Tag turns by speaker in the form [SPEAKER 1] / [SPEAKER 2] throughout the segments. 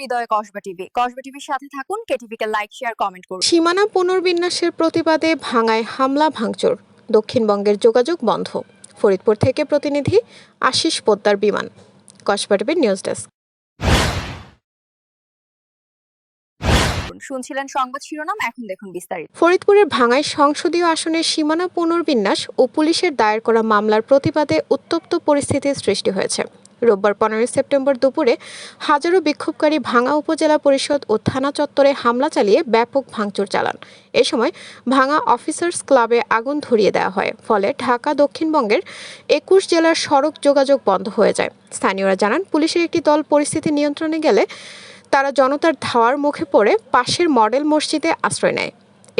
[SPEAKER 1] হৃদয়ে কসবা টিভি। কসবা টিভির সাথে থাকুন কেটিভিকে লাইক শেয়ার কমেন্ট করুন।
[SPEAKER 2] সীমানা পুনর্বিন্যাসের প্রতিবাদে ভাঙায় হামলা ভাঙচুর। দক্ষিণবঙ্গের যোগাযোগ বন্ধ। ফরিদপুর থেকে প্রতিনিধি আশিস পোদ্দার বিমান। কসবা টিভির নিউজ ডেস্ক
[SPEAKER 1] শুনছিলেন সংবাদ শিরোনাম এখন দেখুন বিস্তারিত।
[SPEAKER 2] ফরিদপুরের ভাঙায় সংসদীয় আসনের সীমানা পুনর্বিন্যাস ও পুলিশের দায়ের করা মামলার প্রতিবাদে উত্তপ্ত পরিস্থিতির সৃষ্টি হয়েছে। রোববার পনেরোই সেপ্টেম্বর দুপুরে হাজারো বিক্ষোভকারী ভাঙা উপজেলা পরিষদ ও থানা চত্বরে হামলা চালিয়ে ব্যাপক ভাঙচুর চালান। এ সময় ভাঙা অফিসার্স ক্লাবে আগুন ধরিয়ে দেওয়া হয়। ফলে ঢাকা, দক্ষিণবঙ্গের একুশ জেলার সড়ক যোগাযোগ বন্ধ হয়ে যায়। স্থানীয়রা জানান, পুলিশের একটি দল পরিস্থিতি নিয়ন্ত্রণে গেলে তারা জনতার ধাওয়ার মুখে পড়ে পাশের মডেল মসজিদে আশ্রয় নেয়।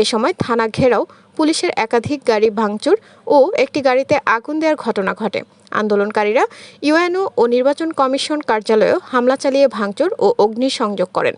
[SPEAKER 2] এ সময় থানা ঘেরাও পুলিশের একাধিক গাড়ি ভাঙচুর ও একটি গাড়িতে আগুন দেওয়ার ঘটনা ঘটে। আন্দোলনকারীরা ইউএনও ও নির্বাচন কমিশন কার্যালয়েও হামলা চালিয়ে ভাঙচুর ও অগ্নিসংযোগ করেন।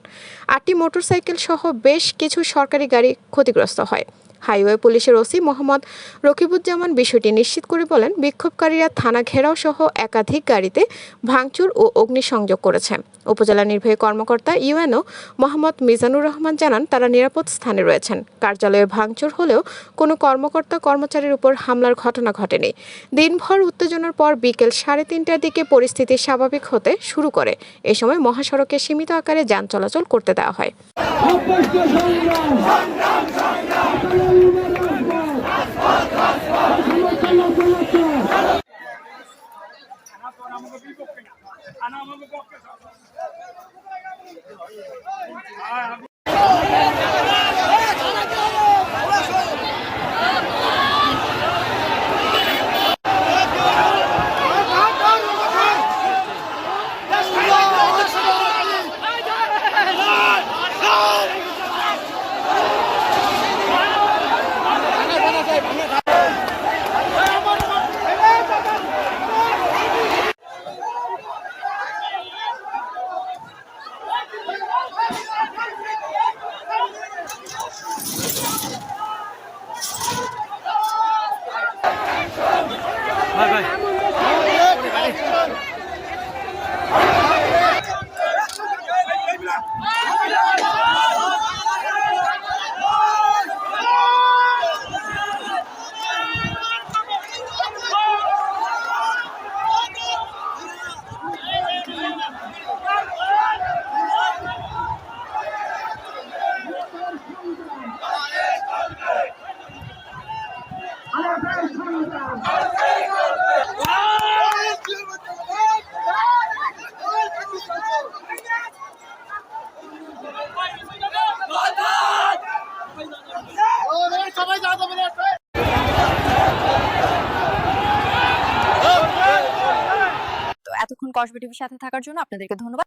[SPEAKER 2] আটটি মোটরসাইকেল সহ বেশ কিছু সরকারি গাড়ি ক্ষতিগ্রস্ত হয়। হাইওয়ে পুলিশের ওসি মোহাম্মদ রকিবুজ্জামান বিষয়টি নিশ্চিত করে বলেন, বিক্ষোভকারীরা থানা ঘেরাও সহ একাধিক গাড়িতে ভাঙচুর ও অগ্নিসংযোগ করেছে। উপজেলা নির্বাহী কর্মকর্তা ইউএনও মোহাম্মদ মিজানুর রহমান জানান, তারা নিরাপদ স্থানে রয়েছেন। কার্যালয়ে ভাঙচুর হলেও কোনো কর্মকর্তা কর্মচারীর উপর হামলার ঘটনা ঘটেনি। দিনভর উত্তেজনার পর বিকেল সাড়ে তিনটার দিকে পরিস্থিতি স্বাভাবিক হতে শুরু করে। এ সময় মহাসড়কে সীমিত আকারে যান চলাচল করতে দেওয়া হয়।
[SPEAKER 3] অপেক্ষা সংগ্রাম
[SPEAKER 1] তো এতক্ষণ কসবিটিভির সাথে থাকার জন্য আপনাদেরকে ধন্যবাদ।